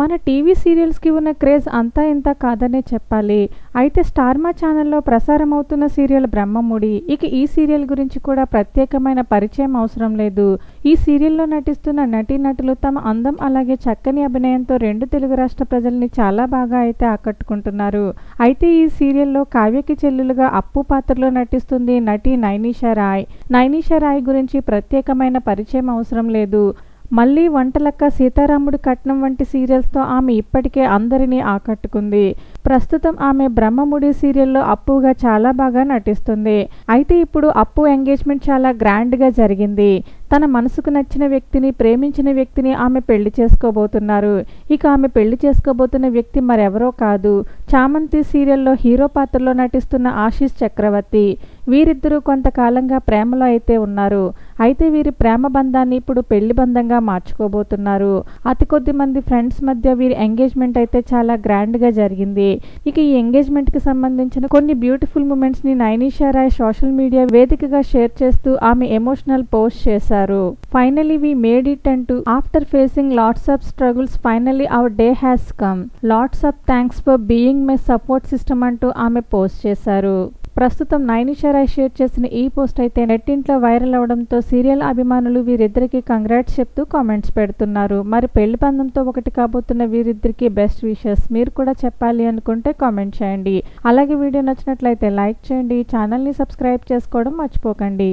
మన టీవీ సీరియల్స్కి ఉన్న క్రేజ్ అంతా ఇంత కాదనే చెప్పాలి. అయితే స్టార్ మా ఛానల్లో ప్రసారం అవుతున్న సీరియల్ బ్రహ్మముడి. ఇక ఈ సీరియల్ గురించి కూడా ప్రత్యేకమైన పరిచయం అవసరం లేదు. ఈ సీరియల్లో నటిస్తున్న నటీనటులు తమ అందం అలాగే చక్కని అభినయంతో రెండు తెలుగు రాష్ట్ర ప్రజల్ని చాలా బాగా అయితే ఆకట్టుకుంటున్నారు. అయితే ఈ సీరియల్లో కావ్యకి చెల్లెలుగా అప్పు పాత్రలో నటిస్తుంది నటి నైనిషా రాయ్. నైనిషా రాయ్ గురించి ప్రత్యేకమైన పరిచయం అవసరం లేదు. మళ్ళీ వంటలక్క సీతారాముడి కట్నం వంటి సీరియల్స్తో ఆమె ఇప్పటికే అందరినీ ఆకట్టుకుంది. ప్రస్తుతం ఆమె బ్రహ్మముడి సీరియల్లో అప్పుగా చాలా బాగా నటిస్తుంది. అయితే ఇప్పుడు అప్పు ఎంగేజ్మెంట్ చాలా గ్రాండ్గా జరిగింది. తన మనసుకు నచ్చిన వ్యక్తిని ప్రేమించిన వ్యక్తిని ఆమె పెళ్ళి చేసుకోబోతున్నారు. ఇక ఆమె పెళ్ళి చేసుకోబోతున్న వ్యక్తి మరెవరో కాదు. చామంతి సీరియల్లో హీరో పాత్రలో నటిస్తున్న ఆశీష్ చక్రవర్తి. వీరిద్దరూ కొంతకాలంగా ప్రేమలో అయితే ఉన్నారు. అయితే వీరి ప్రేమ బంధాన్ని ఇప్పుడు పెళ్ళి బంధంగా మార్చుకోబోతున్నారు. అతి కొద్ది మంది ఫ్రెండ్స్ మధ్య వీరి ఎంగేజ్మెంట్ అయితే చాలా గ్రాండ్గా జరిగింది. ఇక ఈ ఎంగేజ్మెంట్కి సంబంధించిన కొన్ని బ్యూటిఫుల్ మూమెంట్స్ని నైనిషా రాయ్ సోషల్ మీడియా వేదికగా షేర్ చేస్తూ ఆమె ఎమోషనల్ పోస్ట్ చేశారు. ఫైనలీ వి మేడ్ ఇట్ అంటూ after facing lots of struggles finally our day has come. Lots of thanks for being my support system అంటూ ఆమె పోస్ట్ చేశారు. ప్రస్తుతం నైనిషా రాయ్ షేర్ చేసిన ఈ పోస్ట్ అయితే నెట్టింట్లో వైరల్ అవడంతో సీరియల్ అభిమానులు వీరిద్దరికి కంగ్రాట్స్ చెప్తూ కామెంట్స్ పెడుతున్నారు. మరి పెళ్ళి బంధంతో ఒకటి కాబోతున్న వీరిద్దరికి బెస్ట్ విషెస్ మీరు కూడా చెప్పాలి అనుకుంటే కామెంట్ చేయండి. అలాగే వీడియో నచ్చినట్లయితే లైక్ చేయండి. ఛానల్ని సబ్స్క్రైబ్ చేసుకోవడం మర్చిపోకండి.